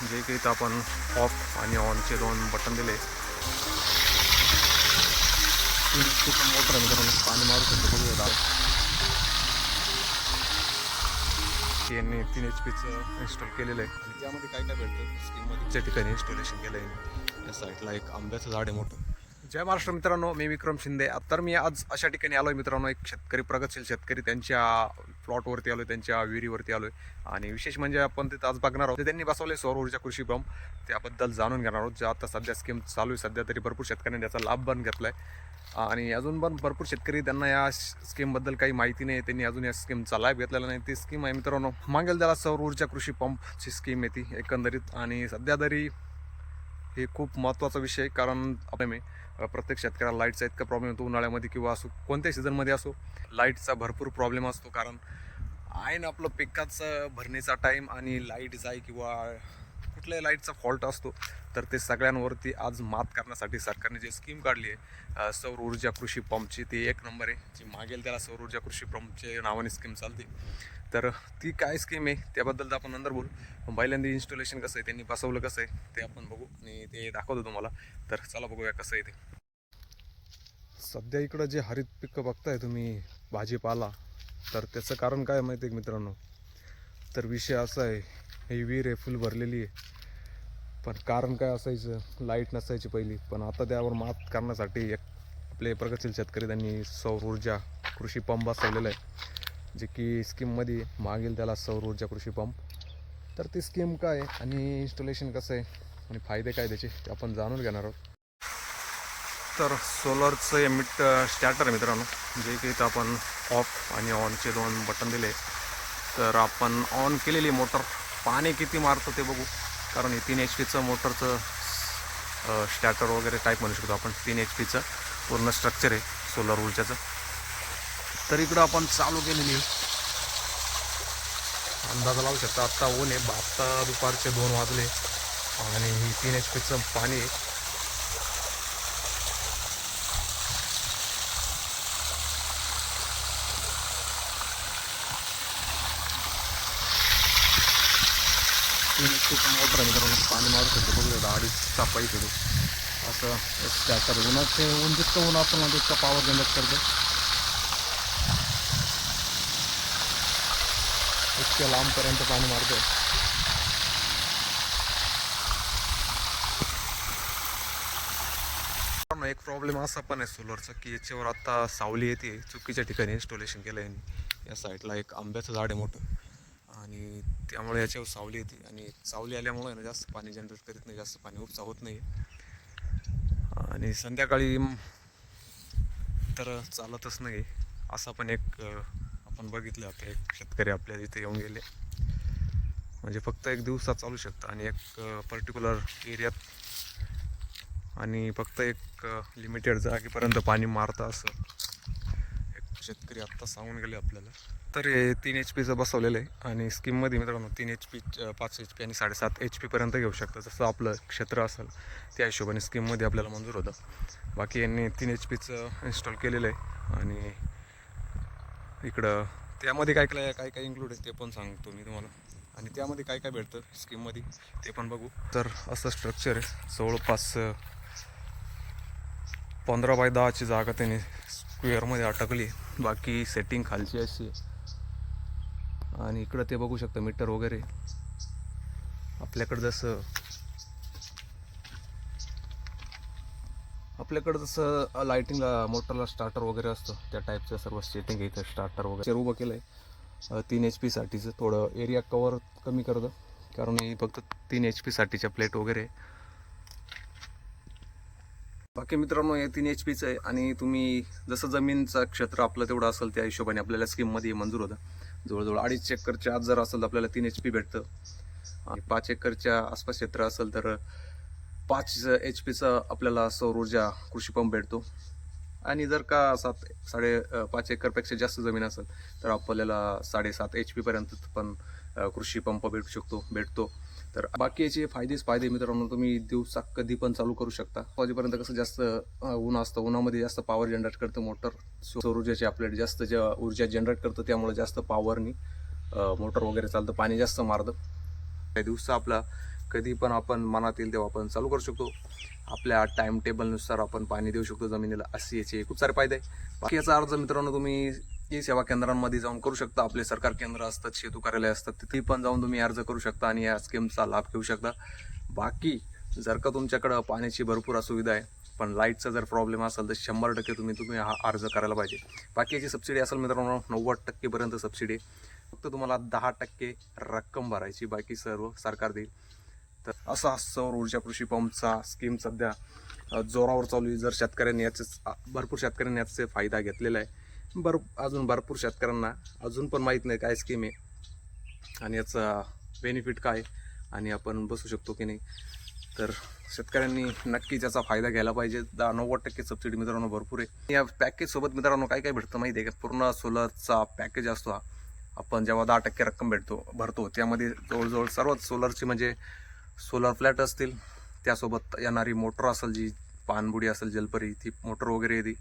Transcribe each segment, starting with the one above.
म्हणजे जे की इथं आपण ऑफ आणि ऑनचे दोन बटन दिले. मोटर आहे मित्रांनो पाणी मारू शकतो बघूया यांनी तीन एच पीचं इन्स्टॉल केलेलं आहे. आणि त्यामध्ये काय काय भेटतं? स्कीममध्येच्या ठिकाणी इन्स्टॉलेशन केलं आहे या साईडला एक आंब्याचं झाड आहे मोठं. जय महाराष्ट्र मित्रांनो मी विक्रम शिंदे. तर मी आज अशा ठिकाणी आलो आहे मित्रांनो एक शेतकरी प्रगतशील शेतकरी त्यांच्या प्लॉटवरती आलो त्यांच्या विहिरीवरती आलो आहे आणि विशेष म्हणजे आपण ते आज बघणार आहोत ते त्यांनी बसवले सौर ऊर्जा कृषी पंप. त्याबद्दल जाणून घेणार आहोत. जे आता सध्या स्कीम चालू आहे सध्या तरी भरपूर शेतकऱ्यांनी त्याचा लाभ पण घेतला आहे आणि अजून पण भरपूर शेतकरी त्यांना या स्कीमबद्दल काही माहिती नाही त्यांनी अजून या स्कीमचा लाभ घेतलेला नाही. ती स्कीम आहे मित्रांनो मागेल त्याला सौर ऊर्जा कृषी पंपची स्कीम आहे ती एकंदरीत. आणि सध्या तरी हे खूप महत्त्वाचा विषय आहे. कारण आपण मी प्रत्येक शेतकऱ्याला लाईटचा इतका प्रॉब्लेम येतो उन्हाळ्यामध्ये किंवा असो कोणत्याही सीझनमध्ये असो लाईटचा भरपूर प्रॉब्लेम असतो. कारण आहे ना आपलं पिकाचं भरण्याचा टाईम आणि लाइट जाय किंवा कुठल्याही लाईटचा फॉल्ट असतो तर ते सगळ्यांवरती आज मात करण्यासाठी सरकारने जी स्कीम काढली आहे सौर ऊर्जा कृषी पंपची ती एक नंबर आहे. जी मागेल त्याला सौर ऊर्जा कृषी पंपचे नावाने स्कीम चालते. तर ती काय स्कीम आहे त्याबद्दल तर आपण नंतर बोलू. पहिल्यांदा इन्स्टॉलेशन कसं आहे त्यांनी बसवलं कसं आहे ते आपण बघू आणि ते दाखवतो तुम्हाला. तर चला बघूया कसं आहे ते. सध्या इकडं जे हरित पिकं बघताय तुम्ही भाजीपाला तर त्याचं कारण काय माहिती आहे मित्रांनो? तर विषय असा आहे ही विहीर आहे फुल भरलेली आहे. पण कारण काय असायचं? लाइट नसायची पहिली. पण आता त्यावर मात करण्यासाठी एक आपले प्रगतशील शेतकरी त्यांनी सौर ऊर्जा कृषी पंप बसवलेला आहे. जे की स्कीममध्ये मागील त्याला सौर ऊर्जा कृषी पंप. तर ती स्कीम काय आहे आणि इन्स्टॉलेशन कसं आहे आणि फायदे काय त्याचे ते आपण जाणून घेणार आहोत. तर सोलरचं एमिट स्टार्टर आहे मित्रांनो. जे की इथं आपण ऑफ आणि ऑनचे दोन बटन दिले. तर आपण ऑन केलेली मोटर पाणी किती मारतं ते बघू. कारण हे तीन एच पीचं मोटरचं स्टॅटर वगैरे टाईप म्हणू शकतो आपण. तीन एच पीचं पूर्ण स्ट्रक्चर आहे सोलर ऊर्जाचं. तर इकडं आपण चालू केलेली आहे. अंदाजा लावू शकता आत्ता ऊन आहे आत्ता दुपारचे दोन वाजले. आणि ही तीन एच पीचं पाणी आहे. तीन मोटर आहे मित्रांनो पाणी मारू शकतो बघू अडीचचा पाईप येतो असं स्टॅटर उन्हाचे ऊन जितकं ऊन आपण ना पावर पॉवर जनरेट करतो इतक्या लांबपर्यंत पाणी मारतो एक प्रॉब्लेम असा पण आहे सोलरचा की याच्यावर आता सावली येते चुकीच्या ठिकाणी इन्स्टॉलेशन केलं आहे या साईडला एक आंब्याचं झाड आहे मोठं. त्यामुळे याच्यावर सावली येते. आणि सावली आल्यामुळे ना जास्त पाणी जनरेट करीत नाही जास्त पाणी उपसा होत नाही आणि संध्याकाळी तर चालतच नाही असा पण एक आपण बघितलं आता एक शेतकरी आपल्या इथे येऊन गेले. म्हणजे फक्त एक दिवसात चालू शकतं आणि एक पर्टिक्युलर एरियात आणि फक्त एक लिमिटेड जागेपर्यंत पाणी मारतं असं. शेतकरी आत्ता सांगून गेले आपल्याला. तर हे तीन एच पीचं बसवलेलं आहे. आणि स्कीममध्ये मित्रांनो तीन एच पी पाच एच पी आणि साडेसात एच पीपर्यंत घेऊ शकतं. जसं आपलं क्षेत्र असेल त्या हिशोबाने स्कीममध्ये आपल्याला मंजूर होतं. बाकी यांनी तीन एच पीचं इन्स्टॉल केलेलं आहे. आणि इकडं त्यामध्ये काय काय काय काय इन्क्लूड आहे ते पण सांगतो मी तुम्हाला. आणि त्यामध्ये काय काय भेटतं स्कीममध्ये ते पण बघू. तर असं स्ट्रक्चर आहे. जवळपास पंधरा बाय दहाची जागा त्यांनी स्क्वेअरमध्ये अटकली. बाकी सेटिंग खालची अशी आहे. आणि इकडं ते बघू शकतं मीटर वगैरे. आपल्याकडं जसं आपल्याकडं जसं लाइटिंगला मोटरला स्टार्टर वगैरे असतं त्या टाईपचं सर्व सेटिंग इथं स्टार्टर वगैरे. उभं केलं आहे तीन एच पीसाठीचं थोडं एरिया कवर कमी करतं. कारण हे फक्त तीन एच पीसाठीच्या प्लेट वगैरे. आहे. बाकी मित्रांनो हे तीन एच पीचं आहे आणि तुम्ही जसं जमीनचं क्षेत्र आपलं तेवढं असेल त्या हिशोबाने आपल्याला स्कीममध्ये मंजूर होतं. जवळजवळ अडीच एकरच्या आत जर असेल तर आपल्याला तीन एच पी भेटतं. आणि पाच एकरच्या आसपास क्षेत्र असेल तर पाच एच पीचा आपल्याला सौर ऊर्जा कृषी पंप भेटतो. आणि जर का सात साडे पाच एकरपेक्षा जास्त जमीन असेल तर आपल्याला साडेसात एच पीपर्यंत पण कृषी पंप भेटू शकतो भेटतो. तर बाकी याचे फायदेच फायदे मित्रांनो. तुम्ही दिवसा कधी पण चालू करू शकता. वाजेपर्यंत कसं जास्त ऊन असतं उन्हामध्ये जास्त पॉवर जनरेट करतं मोटर सौर ऊर्जाची आपल्याला जास्त ज्या ऊर्जा जनरेट करतं त्यामुळे जास्त पॉवरनी मोटर वगैरे चालतं पाणी जास्त मारतं. त्या दिवसा आपला कधी पण आपण मनात येईल तेव्हा आपण चालू करू शकतो. आपल्या टाइम टेबलनुसार आपण पाणी देऊ शकतो जमिनीला. असे याचे खूप सारे फायदे आहे. बाकी याचा अर्ज मित्रांनो तुम्ही ई सेवा केंद्रांमध्ये जाऊन करू शकता. आपले सरकार केंद्र असतात सेतू कार्यालय असतात तिथे पण जाऊन तुम्ही अर्ज करू शकता आणि या स्कीमचा लाभ घेऊ शकता. बाकी जर का तुमच्याकडं पाण्याची भरपूर असुविधा आहे पण लाईटचा जर प्रॉब्लेम असेल तर शंभर टक्के तुम्ही तुम्ही हा अर्ज करायला पाहिजे. बाकी याची सबसिडी असेल मित्रांनो नव्वद टक्केपर्यंत सबसिडी फक्त तुम्हाला दहा टक्के रक्कम भरायची बाकी सर्व सरकार देईल. तर असा सौर ऊर्जा कृषी पंपचा स्कीम सध्या जोरावर चालू आहे. जर शेतकऱ्यांनी याचे भरपूर शेतकऱ्यांनी याचे फायदा घेतलेला आहे. भर अजून भरपूर शेतकऱ्यांना अजून पण माहीत नाही काय स्कीम आहे. आणि याचा बेनिफिट काय? आणि आपण बसू शकतो की नाही? तर शेतकऱ्यांनी नक्कीच याचा फायदा घ्यायला पाहिजे. दहा नव्वद टक्के सबसिडी मित्रांनो भरपूर आहे. या पॅकेजसोबत मित्रांनो काय काय भेटतं माहिती आहे का? पूर्ण सोलरचा पॅकेज असतो हा. आपण जेव्हा दहा टक्के रक्कम भेटतो भरतो त्यामध्ये जवळजवळ सर्वच सोलरची म्हणजे सोलर फ्लॅट असतील. त्यासोबत येणारी मोटर असेल जी पाणबुडी असेल जलपरी ती मोटर वगैरे येते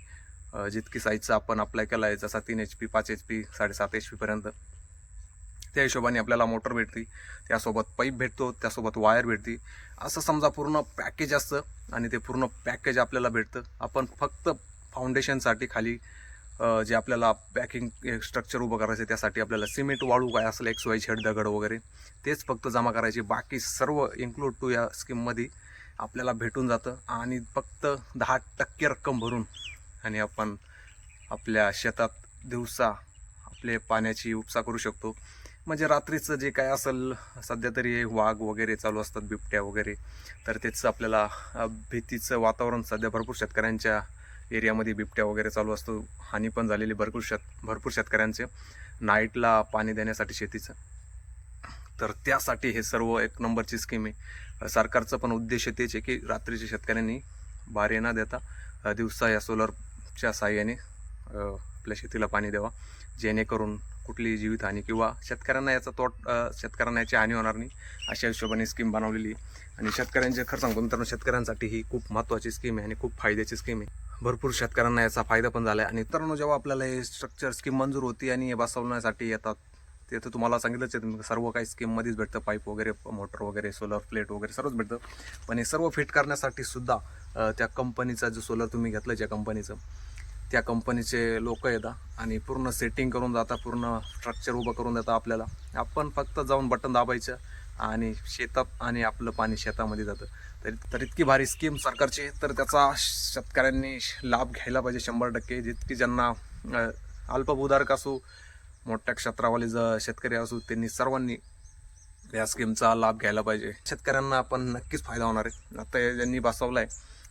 जितकी साईजचा आपण अप्लाय केला आहे जसा तीन एच पी पाच एच पी साडेसात एच पीपर्यंत त्या हिशोबाने आपल्याला मोटर भेटते. त्यासोबत पाईप भेटतो त्यासोबत वायर भेटते. असं समजा पूर्ण पॅकेज असतं आणि ते पूर्ण पॅकेज आपल्याला भेटतं. आपण फक्त फाउंडेशनसाठी खाली जे आपल्याला पॅकिंग स्ट्रक्चर उभं करायचं आहे, त्यासाठी आपल्याला सिमेंट वाळू काय असेल एक्स वाय झेड दगड वगैरे तेच फक्त जमा करायचे. बाकी सर्व इन्क्लूड टू या स्कीममध्ये आपल्याला भेटून जातं. आणि फक्त दहा टक्के रक्कम भरून आणि आपण आपल्या शेतात दिवसा आपले पाण्याची उपसा करू शकतो. म्हणजे रात्रीचं जे काय असेल सध्या तरी वाघ वगैरे चालू असतात बिबट्या वगैरे. तर त्याचं आपल्याला भीतीचं वातावरण सध्या भरपूर शेतकऱ्यांच्या एरियामध्ये बिबट्या वगैरे चालू असतो. हानी पण झालेली भरपूर शेत भरपूर शेतकऱ्यांचे. नाईटला पाणी देण्यासाठी शेतीचं. तर त्यासाठी हे सर्व एक नंबरची स्कीम आहे. सरकारचं पण उद्देश तेच आहे की रात्रीच्या शेतकऱ्यांनी भारी न देता दिवसा या सोलर सोलरच्या साह्याने आपल्या शेतीला पाणी द्यावा जेणेकरून कुठलीही जीवितहानी किंवा शेतकऱ्यांना याचा तोट शेतकऱ्यांना याची हानी होणार नाही अशा हिशोबाने स्कीम बनवलेली आणि शेतकऱ्यांचे खरं सांगतो मित्रांनो शेतकऱ्यांसाठी ही खूप महत्त्वाची स्कीम आहे आणि खूप फायद्याची स्कीम आहे. भरपूर शेतकऱ्यांना याचा फायदा पण झाला आहे आणि मित्रांनो जेव्हा आपल्याला हे स्ट्रक्चर स्कीम मंजूर होती आणि हे बसवण्यासाठी येतात ते तर तुम्हाला सांगितलंच आहे सर्व काही स्कीममध्येच भेटतं. पाईप वगैरे मोटर वगैरे सोलर प्लेट वगैरे सर्वच भेटतं. पण हे सर्व फिट करण्यासाठी सुद्धा त्या कंपनीचा जो सोलर तुम्ही घेतलं ज्या कंपनीचं त्या कंपनीचे लोक येतात आणि पूर्ण सेटिंग करून जातात पूर्ण स्ट्रक्चर उभं करून देतात आपल्याला. आपण फक्त जाऊन बटन दाबायचं आणि शेतात आणि आपलं पाणी शेतामध्ये जातं. तर तर इतकी भारी स्कीम सरकारची. तर त्याचा शेतकऱ्यांनी लाभ घ्यायला पाहिजे शंभर टक्के. जितकी ज्यांना अल्पभूधारक असो मोठ्या क्षेत्रावाले ज शेतकरी असो त्यांनी सर्वांनी या स्कीमचा लाभ घ्यायला पाहिजे. शेतकऱ्यांना आपण नक्कीच फायदा होणार आहे. आता ज्यांनी बसवला आहे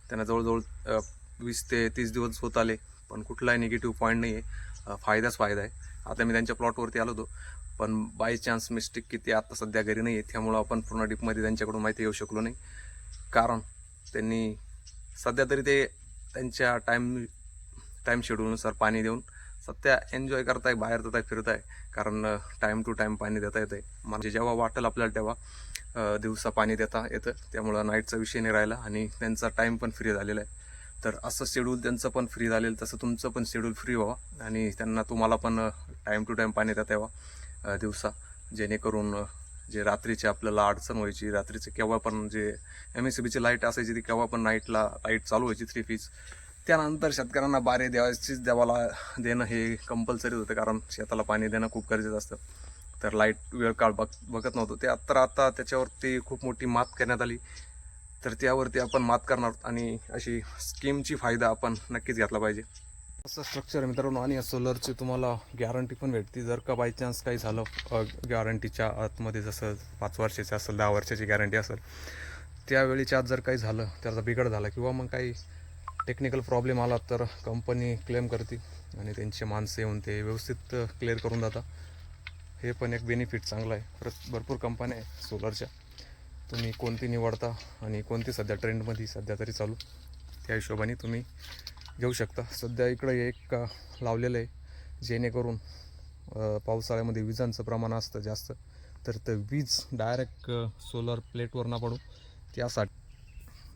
त्यांना जवळजवळ वीस ते तीस दिवस होत आले. पण कुठलाही निगेटिव्ह पॉईंट नाही आहे फायदाच फायदा आहे. आता मी त्यांच्या प्लॉटवरती आलो होतो. पण बाय चान्स मिस्टेक किती आत्ता सध्या घरी नाही आहे त्यामुळं आपण पूर्ण डीपमध्ये त्यांच्याकडून माहिती घेऊ शकलो नाही. कारण त्यांनी सध्या तरी ते त्यांच्या टाईम टाईम शेड्यूलनुसार पाणी देऊन सध्या एन्जॉय करताय बाहेर तर फिरत आहे कारण टाईम टू टाईम पाणी देता येतं आहे म्हणजे जेव्हा वाटेल आपल्याला तेव्हा दिवसा पाणी देता येतं. त्यामुळं नाईटचा विषय नाही राहिला आणि त्यांचा टाईम पण फ्री झालेला आहे. तर असं शेड्यूल त्यांचं पण फ्री झालेलं तसं तुमचं पण शेड्यूल फ्री व्हावं. आणि त्यांना तुम्हाला पण टाईम टू टाईम पाणी देता यावं दिवसा. जेणेकरून जे रात्रीचे आपल्याला अडचण व्हायची रात्रीचे केव्हा पण जे एम एस सी बीची लाइट असायची ती केव्हा पण नाईटला लाइट चालू व्हायची थ्री फीज त्यानंतर शेतकऱ्यांना बारे द्यायचीच द्यावाला देणं हे कंपल्सरीच होतं कारण शेताला पाणी देणं खूप गरजेचं असतं. तर लाइट वेळ काळ बघ बघत नव्हतं. ते आता आता त्याच्यावरती खूप मोठी मात करण्यात आली. तर त्यावरती आपण मात करणार आहोत आणि अशी स्कीमची फायदा आपण नक्कीच घेतला पाहिजे. असं स्ट्रक्चर आहे मित्रांनो आणि या सोलरची तुम्हाला गॅरंटी पण भेटते. जर का बाय चान्स काही झालं गॅरंटीच्या आतमध्ये जसं पाच वर्षाची असेल दहा वर्षाची गॅरंटी असेल त्यावेळीच्या आत जर काही झालं त्याचा बिघड झाला किंवा मग काही टेक्निकल प्रॉब्लेम आला तर कंपनी क्लेम करते आणि त्यांचे माणसं येऊन ते व्यवस्थित क्लिअर करून जातात हे पण एक बेनिफिट चांगलं आहे. परत भरपूर कंपन्या आहे सोलरच्या तुम्ही कोणती निवडता आणि कोणती सध्या ट्रेंडमध्ये सध्या तरी चालू त्या हिशोबाने तुम्ही घेऊ शकता. सध्या इकडं एक लावलेलं आहे जेणेकरून पावसाळ्यामध्ये विजांचं प्रमाण असतं जास्त तर ते वीज डायरेक्ट सोलर प्लेटवर न पडू. त्यासाठी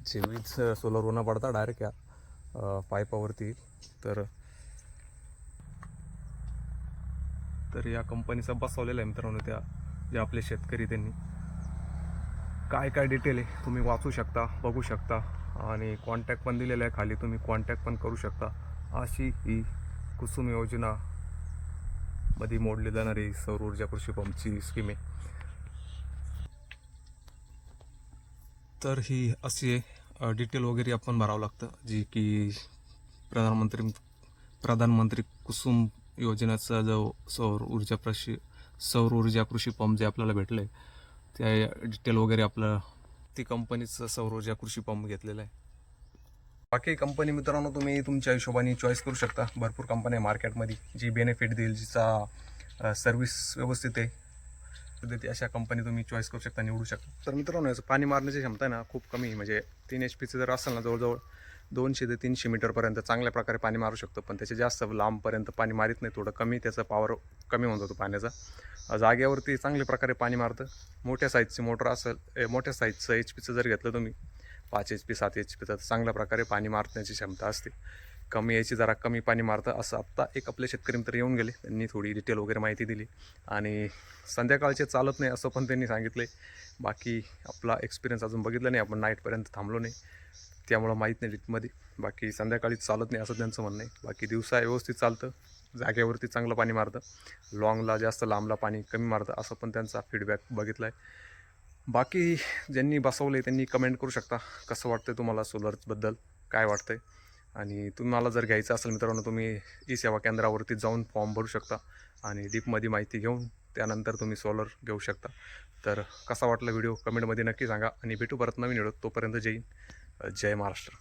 जे वीज सोलरवर न पडता डायरेक्ट या पाईपावरती येईल. तर तर या कंपनीचा बसवलेला आहे मित्रांनो त्या जे आपले शेतकरी त्यांनी. काय काय डिटेल आहे तुम्ही वाचू शकता बघू शकता. आणि कॉन्टॅक्ट पण दिलेला आहे खाली तुम्ही कॉन्टॅक्ट पण करू शकता. अशी ही कुसुम योजना मध्ये मोडली जाणारी सौर ऊर्जा कृषी पंपची स्कीम आहे. तर ही अशी आहे डिटेल वगैरे आपण भरावं लागतं जी की प्रधानमंत्री प्रधानमंत्री कुसुम योजनेचा जो सौर ऊर्जा प्रशी सौर ऊर्जा कृषी पंप जे आपल्याला भेटलं आहे त्या डिटेल वगैरे आपलं ती कंपनीचं सौर ऊर्जा कृषी पंप घेतलेला आहे. बाकी कंपनी मित्रांनो तुम्ही तुमच्या हिशोबाने चॉईस करू शकता. भरपूर कंपन्या आहे मार्केटमध्ये जी बेनिफिट देईल जिचा सर्व्हिस व्यवस्थित आहे पद्धती अशा कंपनी तुम्ही चॉईस करू शकता निवडू शकता. तर मित्रांनो याचं पाणी मारण्याची क्षमता आहे ना खूप कमी म्हणजे तीन एच पीचं जर असेल ना जवळजवळ दोनशे ते तीनशे मीटरपर्यंत चांगल्या प्रकारे पाणी मारू शकतो. पण त्याचे जास्त लांबपर्यंत पाणी मारित नाही थोडं कमी त्याचा पॉवर कमी होऊन जातो पाण्याचा. जागेवरती चांगल्या प्रकारे पाणी मारतं. मोठ्या साईजची मोटर असेल ए, मोठ्या साईजचं एच पीचं जर घेतलं तुम्ही पाच एच पी सात एच पी तर चांगल्या प्रकारे पाणी मारण्याची क्षमता असते. कमी याची जरा कमी पाणी मारतं. असं आत्ता एक आपले शेतकरी मित्र येऊन गेले. त्यांनी थोडी डिटेल वगैरे माहिती दिली. आणि संध्याकाळचे चालत नाही असं पण त्यांनी सांगितलं बाकी आपला एक्सपिरियन्स अजून बघितला नाही. आपण नाईटपर्यंत थांबलो नाही. त्यामुळं माहीत नाही डिटमध्ये बाकी संध्याकाळी चालत नाही असं त्यांचं म्हणणं आहे. बाकी दिवसा व्यवस्थित चालतं. जागेवरती चांगलं पाणी मारतं. लॉंगला जास्त लांबला पाणी कमी मारतं असं पण त्यांचा फीडबॅक बघितला आहे बाकी ज्यांनी बसवलं आहे त्यांनी कमेंट करू शकता. कसं वाटतं तुम्हाला सोलरबद्दल काय वाटतंय? आणि तुम्हाला जर घ्यायचं असेल मित्रांनो तुम्ही ई सेवा केंद्रावरती जाऊन फॉर्म भरू शकता आणि डीपमध्ये माहिती घेऊन त्यानंतर तुम्ही सोलर घेऊ शकता. तर कसा वाटला व्हिडिओ कमेंटमध्ये नक्की सांगा. आणि भेटू परत नवीन व्हिडिओ तोपर्यंत जय जय महाराष्ट्र.